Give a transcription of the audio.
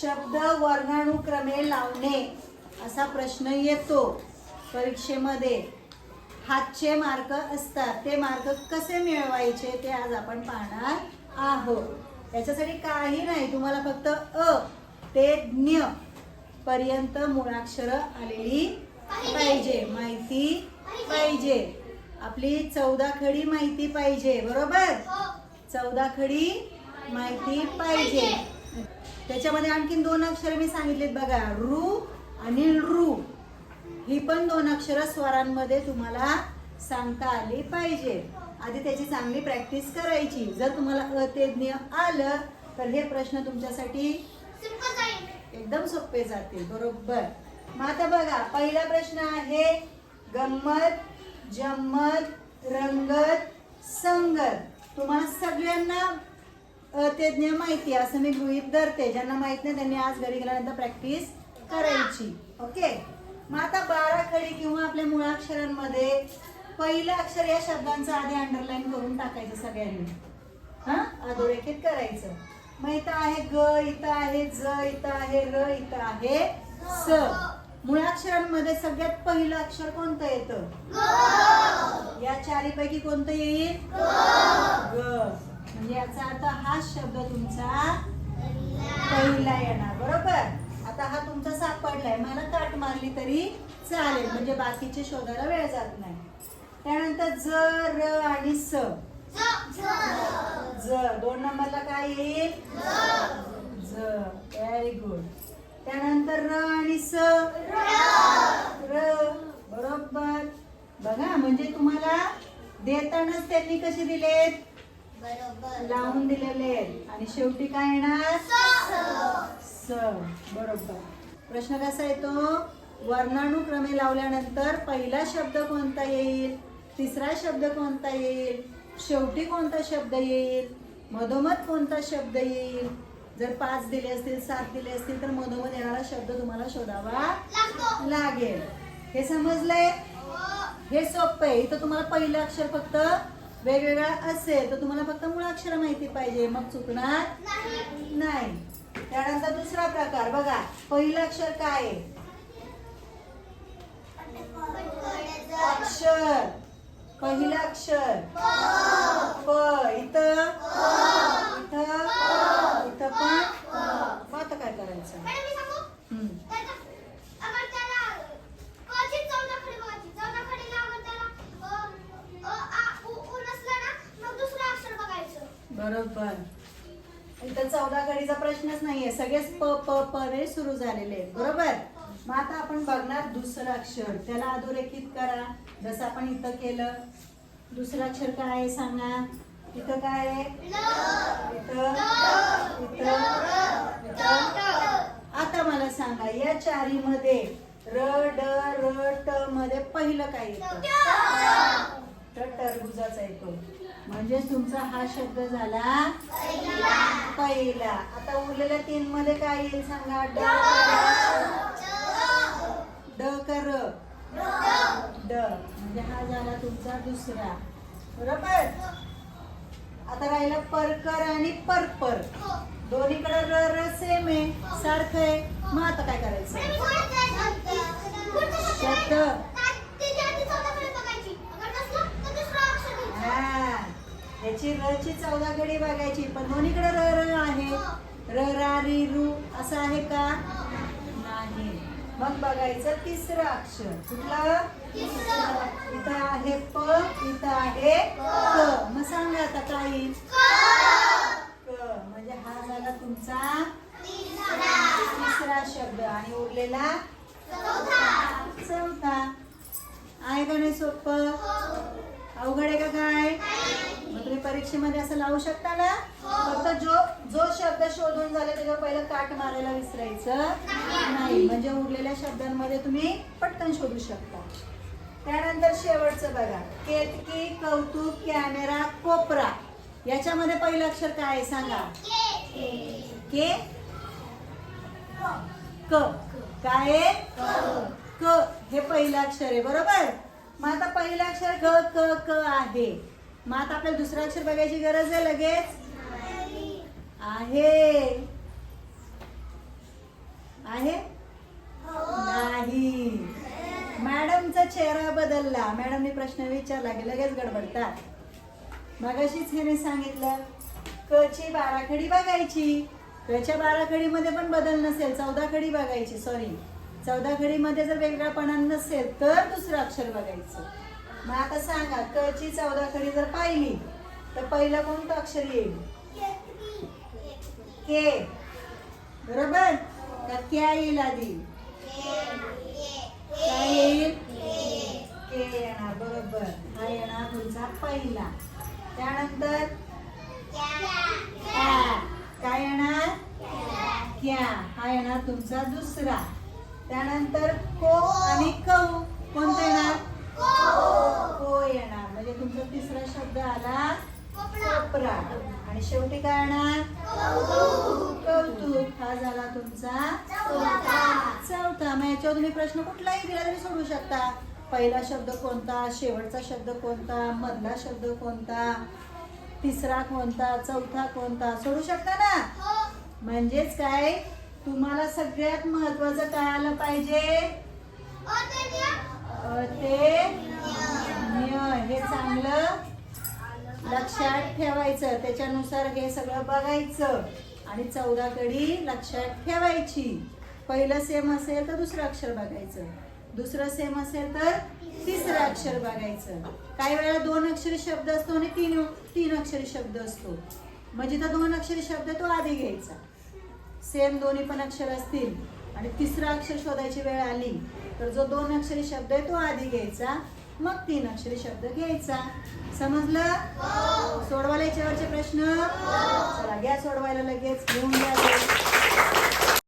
शब्द वर्णानुक्रमे लावणे असा प्रश्न येतो परीक्षेमध्ये. हातचे मार्क असतात ते मार्क कसे मिळवायचे ते आज आपण पाहणार आहोत. याच्यासाठी काही नाही तुम्हाला फक्त अ ते ज्ञ पर्यंत मुळाक्षर आलेली पाहिजे माहिती पाहिजे. आपली चौदा खडी माहिती पाहिजे बरोबर? चौदा खडी माहिती पाहिजे. त्याच्यामध्ये आणखीन दोन अक्षर मी सांगितलेत बघा. रू आणि रू. ही पण दोन अक्षर स्वरांमध्ये तुम्हाला सांगता आली पाहिजे. आधी त्याची चांगली प्रॅक्टिस करायची. जर तुम्हाला अतेज्ञ आलं तर हे प्रश्न तुमच्यासाठी एकदम सोपे जातील. बरोबर. मग आता बघा पहिला प्रश्न आहे गंमत जम्मत रंगत संगत. तुम्हाला सगळ्यांना अतज्ञ माहिती असं मी गृहीत धरते. ज्यांना माहीत नाही त्यांनी आज घरी गेल्यानंतर प्रॅक्टिस करायची. ओके मग आता बारा खडी किंवा आपल्या मुळाक्षरांमध्ये पहिलं अक्षर या शब्दांचं आधी अंडरलाईन करून टाकायचं सगळ्यांनी. हा? अधोरेखित करायचं. मग इथं आहे ग इथं आहे ज इथं आहे र इथं आहे स. मुळाक्षरांमध्ये सगळ्यात पहिलं अक्षर कोणतं येतं? या चारीपैकी कोणतं येईल? ग. म्हणजे याचा अर्थ हा शब्द तुमचा पहिला येणार बरोबर? आता हा तुमचा सापडलाय. मला काट मारली तरी चालेल म्हणजे बाकीचे शोधायला वेळ जात नाही. त्यानंतर ज र आणि स. ज. दोन नंबरला काय येईल? ज. व्हेरी गुड त्यानंतर र आणि स. र. बरोबर. बघा म्हणजे तुम्हाला देतानाच त्यांनी कसे दिलेत? लावून दिलेले आहेत. आणि शेवटी काय येणार? स. बरोबर. प्रश्न कसा येतो? वर्णानुक्रमे लावल्यानंतर पहिला शब्द कोणता येईल? तिसरा शब्द कोणता येईल? शेवटी कोणता शब्द येईल? मधोमध कोणता शब्द येईल? जर पाच दिले असतील सात दिले असतील तर मधोमध येणारा शब्द तुम्हाला शोधावा लागेल. हे समजलंय? हे सोपं आहे. इथं तुम्हाला पहिलं अक्षर फक्त वेगवेगळा असेल तर तुम्हाला फक्त मुळाक्षर माहिती पाहिजे. मग चुकणार नाही. त्यानंतर दुसरा प्रकार बघा पहिलं अक्षर काय आहे? अक्षर. पहिलं अक्षर. प. इथं? इथं? इथं पण? आता काय करायचं? बरोबर. इथं चौदा कडीचा प्रश्नच नाहीये. सगळेच प प प रे सुरू झालेले आहेत. बरोबर? मग आता आपण बघणार दुसरं अक्षर. त्याला अधोरेखित करा. जसं आपण इथं केलं. दुसरं अक्षर काय आहे सांगा? इथं काय आहे? इथं इथं इथं. आता मला सांगा या चारी मध्ये र ड र ट मध्ये पहिलं काय येतं? तर टरबुजाचा येतो. म्हणजे तुमचा हा शब्द झाला पहिला. आता उरलेल्या तीन मध्ये काय येईल सांगा? ड ड कर ड म्हणजे हा झाला तुमचा दुसरा. बरोबर? आता राहिला परकर आणि परपर. दोन्हीकडे र र सेम आहे. सारखं आहे. मग आता काय करायचं? शब्द. याची र ची चौदा घडी बघायची. पण दोन्हीकडे र र आहे. र रा री रू असं आहे का? नाही. मग बघायचं तिसरं अक्षर. कुठलं? इथं आहे प इथं आहे क. मग सांगा आता काय येईल क. म्हणजे हा झाला तुमचा तिसरा शब्द आणि उरलेला चौथा आहे का नाही सोपं अवघड आहे का काय मग तुम्ही परीक्षेमध्ये असं लावू शकता ना? फक्त जो जो शब्द शोधून झाले त्याच्यावर पहिलं काट मारायला विसरायचं नाही. म्हणजे उरलेल्या शब्दांमध्ये तुम्ही पटकन शोधू शकता. त्यानंतर शेवटचं बघा. केतकी कौतुक कॅमेरा कोपरा. याच्यामध्ये पहिलं अक्षर काय आहे सांगा? के. क? काय आहे? क. हे पहिलं अक्षर आहे बरोबर? मग आता पहिलं अक्षर क क क आहे. मग आता आपल्याला दुसरं अक्षर बघायची गरज आहे लगेच? आहे. आहे? नाही. मॅडमचा चेहरा बदलला. मॅडमने प्रश्न विचारला की लगेच गडबडतात. मगाशीच हिने सांगितलं कची ची बाराखडी बघायची. कच्या बाराखडीमध्ये पण बदल नसेल चौदा खडी बघायची सॉरी चौदा खडीमध्ये जर वेगळापणा नसेल तर दुसरं अक्षर बघायचं. मग आता सांगा क ची चौदा खडी जर पाहिली तर पहिलं कोणतं अक्षर येईल? के. बरोबर? का क्या येईल आधी? काय येईल? के येणार बरोबर. हा येणार तुमचा पहिला. त्यानंतर? काय येणार? क्या. हा येणार तुमचा दुसरा. त्यानंतर को आणि कौ कोणतं येणार? को येणार. म्हणजे तुमचा तिसरा शब्द आला कोपरा. आणि शेवटी काय येणार? कौतुक. हा झाला तुमचा चौथा. मग याच्यावर तुम्ही प्रश्न कुठलाही दिला तरी सोडू शकता. पहिला शब्द कोणता? शेवटचा शब्द कोणता? मधला शब्द कोणता? तिसरा कोणता? चौथा कोणता? सोडू शकता ना? म्हणजेच काय? तुम्हाला सगळ्यात महत्वाचं काय आलं पाहिजे? ते. हे चांगलं लक्षात ठेवायचं. त्याच्यानुसार हे सगळं बघायचं. आणि चौदा कडी लक्षात ठेवायची. पहिलं सेम असेल तर दुसरं अक्षर बघायचं. दुसरं सेम असेल तर तिसरं अक्षर बघायचं. काही वेळा दोन अक्षरी शब्द असतो आणि तीन तीन अक्षरी शब्द असतो. म्हणजे तर दोन अक्षरी शब्द तो आधी घ्यायचा. सेम दोन्ही पण अक्षर असतील आणि तिसरा अक्षर शोधायची वेळ आली तर जो दोन अक्षरी शब्द आहे तो आधी घ्यायचा. मग तीन अक्षरी शब्द घ्यायचा. समजलं? सोडवायला याच्यावरचे प्रश्न? चला घ्या सोडवायला लगेच घेऊन घ्या